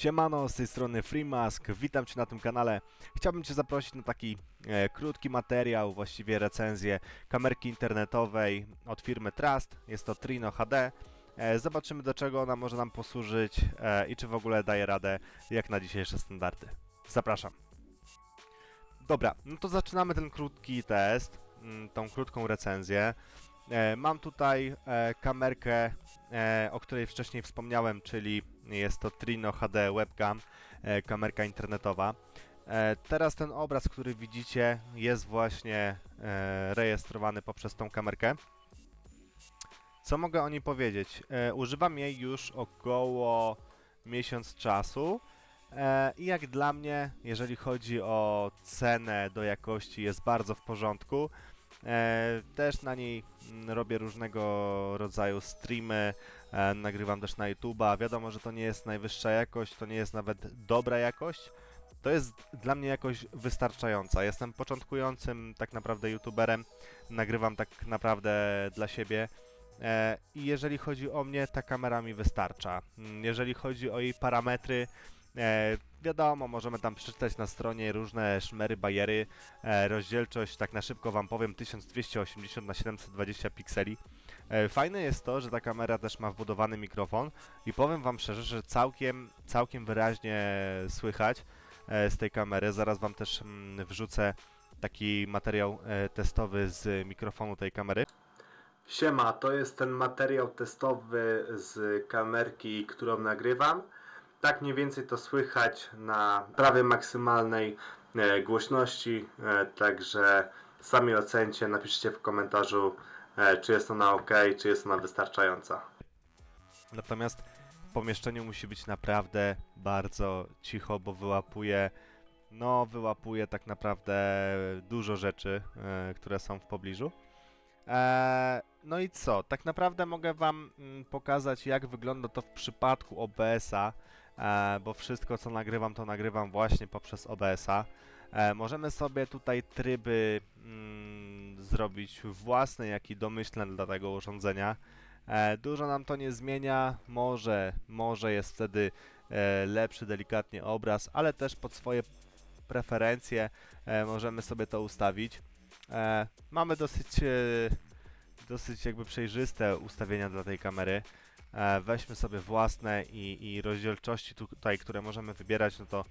Siemano, z tej strony FreeMask, witam Cię na tym kanale. Chciałbym Cię zaprosić na taki e, krótki materiał, właściwie recenzję kamerki internetowej od firmy Trust. Jest to Trino HD. E, zobaczymy do czego ona może nam posłużyć e, i czy w ogóle daje radę jak na dzisiejsze standardy. Zapraszam. Dobra, no to zaczynamy ten krótki test, mm, tą krótką recenzję. E, mam tutaj e, kamerkę, e, o której wcześniej wspomniałem, czyli jest to Trino HD Webcam, e, kamerka internetowa. E, teraz ten obraz, który widzicie, jest właśnie e, rejestrowany poprzez tą kamerkę. Co mogę o niej powiedzieć? Używam jej już około miesiąc czasu. I jak dla mnie, jeżeli chodzi o cenę do jakości, jest bardzo w porządku. Też na niej mm, robię różnego rodzaju streamy, nagrywam też na YouTube'a. Wiadomo, że to nie jest najwyższa jakość, to nie jest nawet dobra jakość. To jest dla mnie jakość wystarczająca. Jestem początkującym tak naprawdę YouTuberem, nagrywam tak naprawdę dla siebie. E, I jeżeli chodzi o mnie, ta kamera mi wystarcza. Mm, Jeżeli chodzi o jej parametry, e, wiadomo, możemy tam przeczytać na stronie różne szmery, bajery. E, rozdzielczość, tak na szybko Wam powiem, 1280 na 720 pikseli. E, fajne jest to, że ta kamera też ma wbudowany mikrofon i powiem Wam szczerze, że całkiem, całkiem wyraźnie słychać e, z tej kamery. Zaraz Wam też mm, wrzucę taki materiał e, testowy z mikrofonu tej kamery. Siema, to jest ten materiał testowy z kamerki, którą nagrywam. Tak mniej więcej to słychać na prawie maksymalnej głośności, także sami ocencie, napiszcie w komentarzu, czy jest ona ok, czy jest ona wystarczająca. Natomiast w pomieszczeniu musi być naprawdę bardzo cicho, bo wyłapuje, no wyłapuje tak naprawdę dużo rzeczy, e, które są w pobliżu. Eee, no i co? Tak naprawdę mogę Wam mm, pokazać, jak wygląda to w przypadku OBS-a, e, bo wszystko, co nagrywam, to nagrywam właśnie poprzez OBS-a. E, możemy sobie tutaj tryby zrobić własne, jak i domyślne dla tego urządzenia. E, dużo nam to nie zmienia, może, może jest wtedy e, lepszy delikatnie obraz, ale też pod swoje preferencje e, możemy sobie to ustawić. Mamy dosyć, dosyć jakby przejrzyste ustawienia dla tej kamery. Weźmy sobie własne i, i rozdzielczości tutaj, które możemy wybierać, no to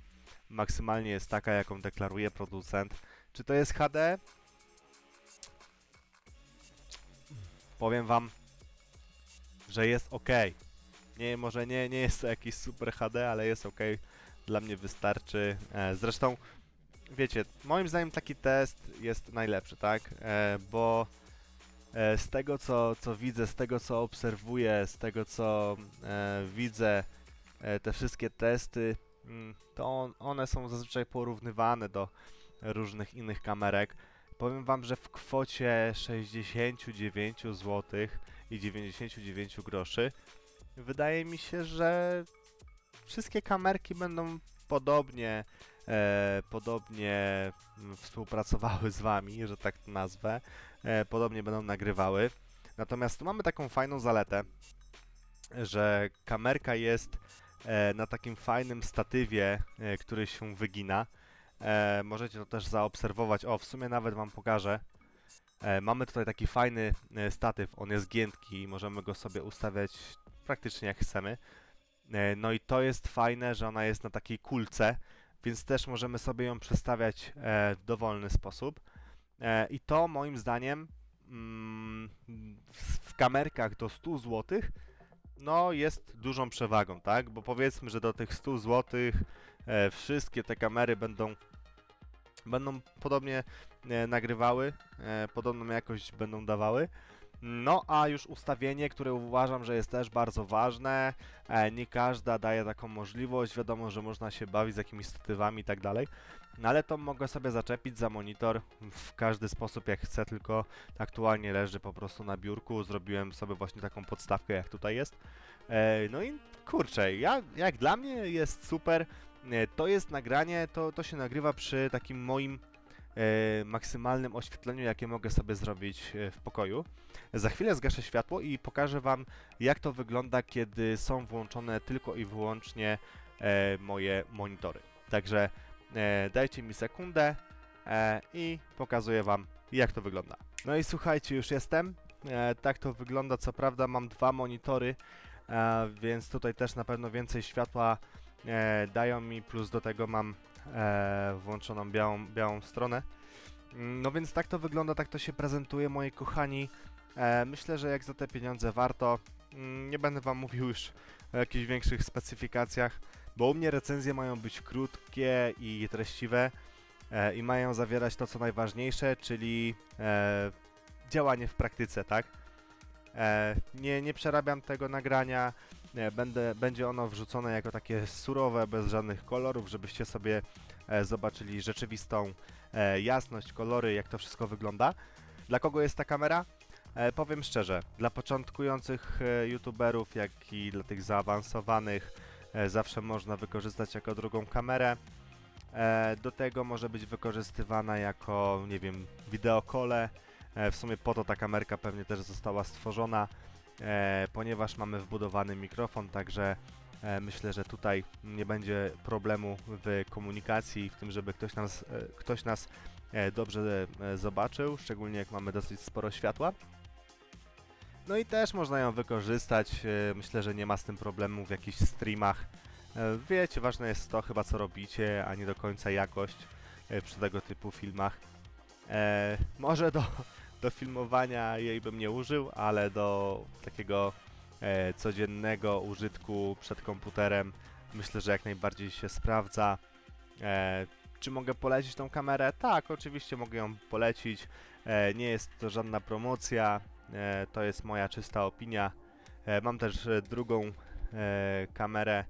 maksymalnie jest taka, jaką deklaruje producent. Czy to jest HD? Powiem wam, że jest ok. Nie, może nie, nie jest to jakiś super HD, ale jest ok. Dla mnie wystarczy. E, zresztą wiecie, moim zdaniem taki test jest najlepszy, tak? E, bo e, z tego co, co widzę, z tego co obserwuję, z tego co e, widzę, e, te wszystkie testy, mm, to on, one są zazwyczaj porównywane do różnych innych kamerek. Powiem wam, że w kwocie 69 zł i 99 groszy wydaje mi się, że wszystkie kamerki będą podobnie e, podobnie współpracowały z wami, że tak to nazwę, e, podobnie będą nagrywały. Natomiast tu mamy taką fajną zaletę, że kamerka jest e, na takim fajnym statywie, e, który się wygina. E, możecie to też zaobserwować. O, w sumie nawet wam pokażę. E, mamy tutaj taki fajny e, statyw, on jest giętki i możemy go sobie ustawiać praktycznie jak chcemy. E, No i to jest fajne, że ona jest na takiej kulce, więc też możemy sobie ją przestawiać e, w dowolny sposób. E, I to moim zdaniem mm, w, kamerkach do 100 zł no jest dużą przewagą, tak? Bo powiedzmy, że do tych 100 zł e, wszystkie te kamery będą będą podobnie e, nagrywały, e, podobną jakość będą dawały. No, a już ustawienie, które uważam, że jest też bardzo ważne. E, nie każda daje taką możliwość. Wiadomo, że można się bawić z jakimiś statywami i tak dalej. No, ale to mogę sobie zaczepić za monitor w każdy sposób, jak chcę, tylko aktualnie leży po prostu na biurku. Zrobiłem sobie właśnie taką podstawkę, jak tutaj jest. E, no i kurczę, ja, jak dla mnie jest super. E, to jest nagranie, to, to się nagrywa przy takim moim maksymalnym oświetleniu, jakie mogę sobie zrobić e, w pokoju. Za chwilę zgaszę światło i pokażę Wam, jak to wygląda, kiedy są włączone tylko i wyłącznie e, moje monitory. Także e, dajcie mi sekundę e, i pokazuję Wam, jak to wygląda. No i słuchajcie, już jestem. E, tak to wygląda. Co prawda mam dwa monitory, e, więc tutaj też na pewno więcej światła e, dają mi, plus do tego mam e, włączoną białą, białą stronę. Mm, No więc tak to wygląda, tak to się prezentuje, moi kochani. E, myślę, że jak za te pieniądze warto. Mm, Nie będę wam mówił już o jakichś większych specyfikacjach, bo u mnie recenzje mają być krótkie i treściwe e, i mają zawierać to, co najważniejsze, czyli e, działanie w praktyce, tak? E, nie, nie przerabiam tego nagrania, będę, będzie ono wrzucone jako takie surowe, bez żadnych kolorów, żebyście sobie e, zobaczyli rzeczywistą e, jasność, kolory, jak to wszystko wygląda. Dla kogo jest ta kamera? E, powiem szczerze, dla początkujących youtuberów, jak i dla tych zaawansowanych, zawsze można wykorzystać jako drugą kamerę. Do tego może być wykorzystywana jako, nie wiem, wideokole. W sumie po to ta kamerka pewnie też została stworzona, ponieważ mamy wbudowany mikrofon, także e, myślę, że tutaj nie będzie problemu w komunikacji, w tym, żeby ktoś nas, e, ktoś nas e, dobrze e, zobaczył, szczególnie jak mamy dosyć sporo światła. No i też można ją wykorzystać, e, myślę, że nie ma z tym problemu w jakichś streamach. E, Wiecie, ważne jest to chyba co robicie, a nie do końca jakość e, przy tego typu filmach. E, może do, do filmowania jej bym nie użył, ale do takiego e, codziennego użytku przed komputerem myślę, że jak najbardziej się sprawdza. E, czy mogę polecić tą kamerę? Tak, oczywiście mogę ją polecić. E, nie jest to żadna promocja, e, to jest moja czysta opinia. E, mam też e, drugą e, kamerę,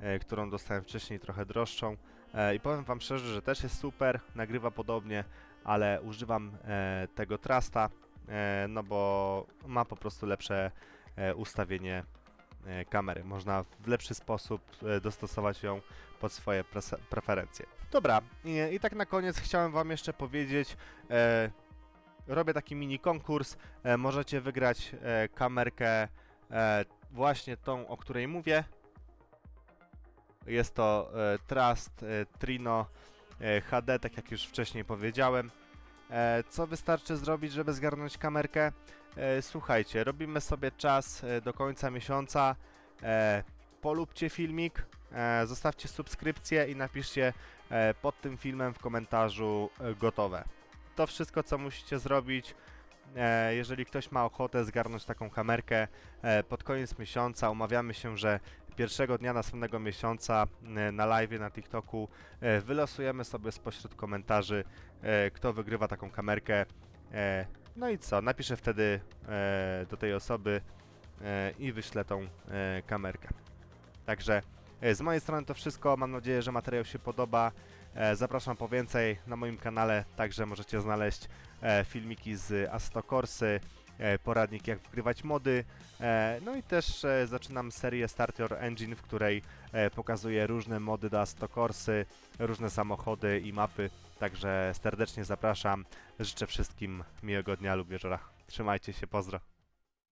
e, którą dostałem wcześniej, trochę droższą. E, I powiem Wam szczerze, że też jest super, nagrywa podobnie, ale używam e, tego Trasta, e, no bo ma po prostu lepsze e, ustawienie kamery. Można w lepszy sposób dostosować ją pod swoje preferencje. Dobra, i, i tak na koniec chciałem Wam jeszcze powiedzieć, e, robię taki mini konkurs, e, możecie wygrać e, kamerkę e, właśnie tą, o której mówię. Jest to e, Trust e, Trino HD, tak jak już wcześniej powiedziałem. E, co wystarczy zrobić, żeby zgarnąć kamerkę? E, słuchajcie, robimy sobie czas e, do końca miesiąca. E, polubcie filmik, e, zostawcie subskrypcję i napiszcie e, pod tym filmem w komentarzu e, gotowe. To wszystko, co musicie zrobić. E, jeżeli ktoś ma ochotę zgarnąć taką kamerkę e, pod koniec miesiąca, umawiamy się, że pierwszego dnia następnego miesiąca e, na live na TikToku e, wylosujemy sobie spośród komentarzy, e, kto wygrywa taką kamerkę. No i co? Napiszę wtedy do tej osoby i wyślę tą kamerkę. Także z mojej strony to wszystko. Mam nadzieję, że materiał się podoba. Zapraszam po więcej na moim kanale, także możecie znaleźć filmiki z Astokorsy, poradnik jak wgrywać mody, e, no i też e, zaczynam serię Start Your Engine, w której e, pokazuję różne mody do Astokorsy, różne samochody i mapy, także serdecznie zapraszam. Życzę wszystkim miłego dnia lub wieczora. Trzymajcie się, pozdro.